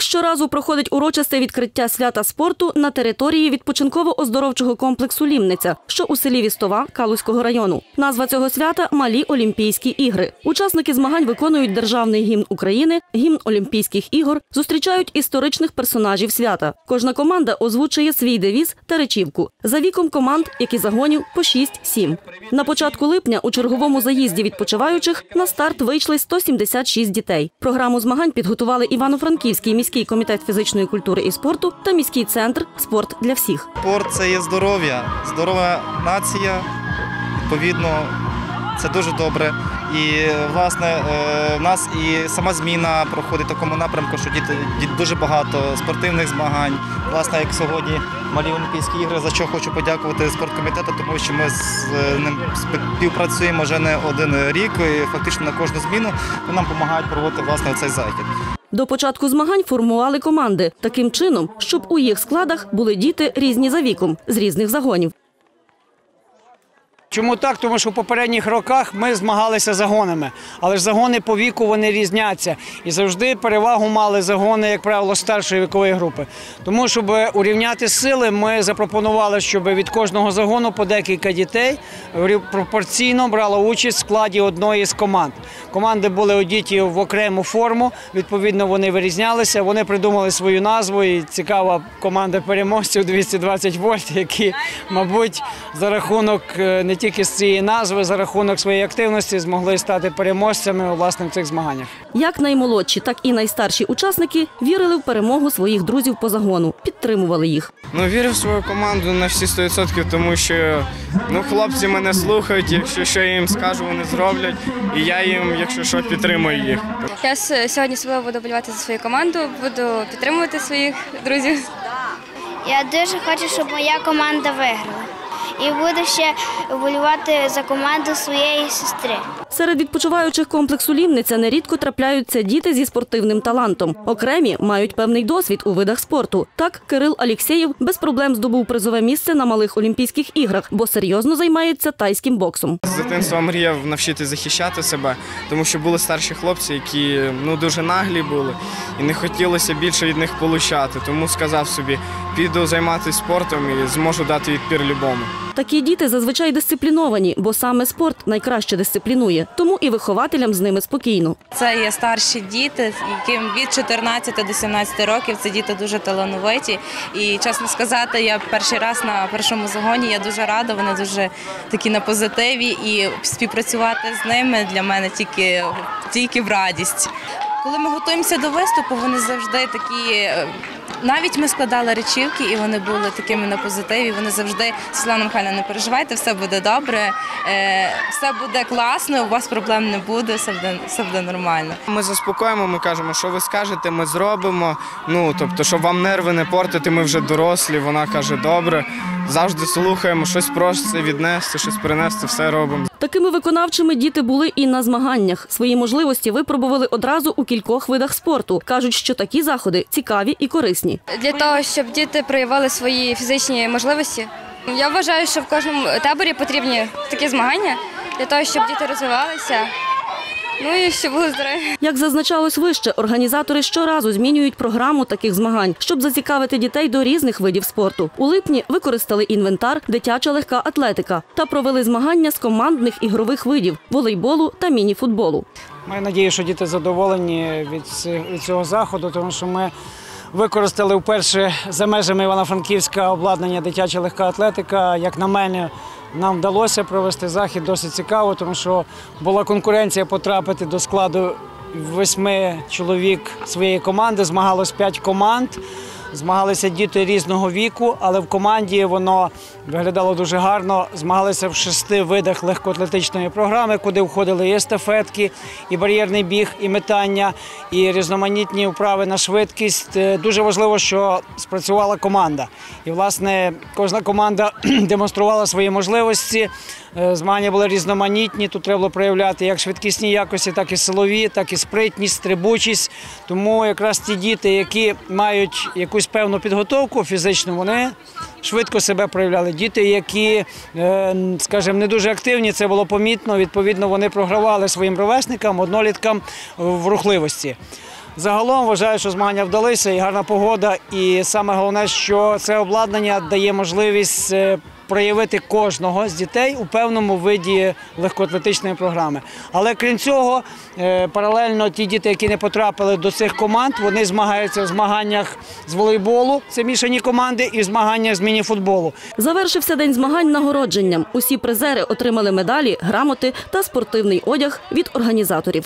Щоразу проходить урочисте відкриття свята спорту на території відпочинково-оздоровчого комплексу Лімниця, що у селі Вістова Калузького району. Назва цього свята Малі Олімпійські ігри. Учасники змагань виконують державний гімн України, гімн Олімпійських ігор, зустрічають історичних персонажів свята. Кожна команда озвучує свій девіз та речівку. За віком команд, які загонів по 6-7. На початку липня у черговому заїзді відпочиваючих на старт вийшли 176 дітей. Програму змагань підготували Івано-Франківський міський комітет фізичної культури і спорту та міський центр Спорт для всіх. Спорт це є здоров'я, здорова нація. Відповідно, це дуже добре. І власне е, в нас і сама зміна проходить в такому напрямку, що діти дуже багато спортивних змагань. Власне, як сьогодні малі Олімпійські ігри, за що хочу подякувати спорткомітету, тому що ми з е, ним співпрацюємо вже не один рік. І фактично на кожну зміну вони нам допомагають проводити власне цей захід. До початку змагань формували команди таким чином, щоб у їх складах були діти різні за віком з різних загонів. Чому так? Тому що в попередніх роках ми змагалися загонами, але ж загони по віку вони різняться. І завжди перевагу мали загони, як правило, старшої вікової групи. Тому, щоб урівняти сили, ми запропонували, щоб від кожного загону по декілька дітей пропорційно брало участь в складі одної з команд. Команди були одіті в окрему форму, відповідно, вони вирізнялися. Вони придумали свою назву. І цікава команда переможців 220 вольт, які, мабуть, за рахунок е, не тільки з цієї назви, за рахунок своєї активності змогли стати переможцями власне в цих змаганнях. Як наймолодші, так і найстарші учасники вірили в перемогу своїх друзів по загону, підтримували їх. Ну, вірю в свою команду на всі 100%, тому що ну, хлопці мене слухають, якщо що я їм скажу, вони зроблять. І я їм, якщо що, підтримую їх. Я сьогодні особливо буду болювати за свою команду, буду підтримувати своїх друзів. Я дуже хочу, щоб моя команда виграла. І буду ще вболівати за команду своєї сестри. Серед відпочиваючих комплексу Лівниця нерідко трапляються діти зі спортивним талантом. Окремі мають певний досвід у видах спорту. Так, Кирил Алєксєєв без проблем здобув призове місце на малих Олімпійських іграх, бо серйозно займається тайським боксом. З дитинства мріяв навчити захищати себе, тому що були старші хлопці, які ну, дуже наглі були, і не хотілося більше від них получати. Тому сказав собі, піду займатися спортом і зможу дати відпір любому. Такі діти зазвичай дисципліновані, бо саме спорт найкраще дисциплінує. Тому і вихователям з ними спокійно. Це є старші діти, яким від 14 до 17 років. Це діти дуже талановиті. І чесно сказати, я перший раз на першому загоні. Я дуже рада. Вони дуже такі на позитиві, і співпрацювати з ними для мене тільки, тільки в радість. Коли ми готуємося до виступу, вони завжди такі. Навіть ми складали речівки, і вони були такими на позитиві. Вони завжди Світлана Михайлівна, не переживайте, все буде добре, е, все буде класно, у вас проблем не буде, все буде, все буде нормально. Ми заспокоїмо, ми кажемо, що ви скажете, ми зробимо. Ну тобто, щоб вам нерви не портити, ми вже дорослі. Вона каже, добре, завжди слухаємо, щось проситься віднести, щось принести, все робимо. Такими виконавчими діти були і на змаганнях. Свої можливості випробували одразу у кількох видах спорту. кажуть, що такі заходи цікаві і корисні. Для того, щоб діти проявили свої фізичні можливості. Я вважаю, що в кожному таборі потрібні такі змагання для того, щоб діти розвивалися. Ну і щоб були здорові. Як зазначалось вище, організатори щоразу змінюють програму таких змагань, щоб зацікавити дітей до різних видів спорту. У липні використали інвентар, дитяча легка атлетика та провели змагання з командних ігрових видів волейболу та міні-футболу. Маю надію, що діти задоволені від, від цього заходу, тому що ми використали вперше за межами Івано-Франківська обладнання дитяча легка атлетика. Як на мене, нам вдалося провести захід досить цікаво, тому що була конкуренція потрапити до складу восьми чоловік своєї команди. Змагалось п'ять команд. Змагалися діти різного віку, але в команді воно виглядало дуже гарно. Змагалися в шести видах легкоатлетичної програми, куди входили і естафетки, і бар'єрний біг, і метання, і різноманітні вправи на швидкість. Е, Дуже важливо, що спрацювала команда. І, власне, кожна команда демонструвала свої можливості. Е, Змагання були різноманітні. Тут треба було проявляти як швидкісні якості, так і силові, так і спритність, стрибучість. Тому якраз ті діти, які мають якусь певну підготовку фізичну, вони швидко себе проявляли. Діти, які, е, скажімо, не дуже активні, це було помітно. Відповідно, вони програвали своїм ровесникам, одноліткам в рухливості. Загалом вважаю, що змагання вдалися і гарна погода. І саме головне, що це обладнання дає можливість е, проявити кожного з дітей у певному виді легкоатлетичної програми. Але крім цього, е, паралельно ті діти, які не потрапили до цих команд, вони змагаються в змаганнях з волейболу, це мішані команди, і в змаганнях з мініфутболу. Завершився день змагань нагородженням. Усі призери отримали медалі, грамоти та спортивний одяг від організаторів.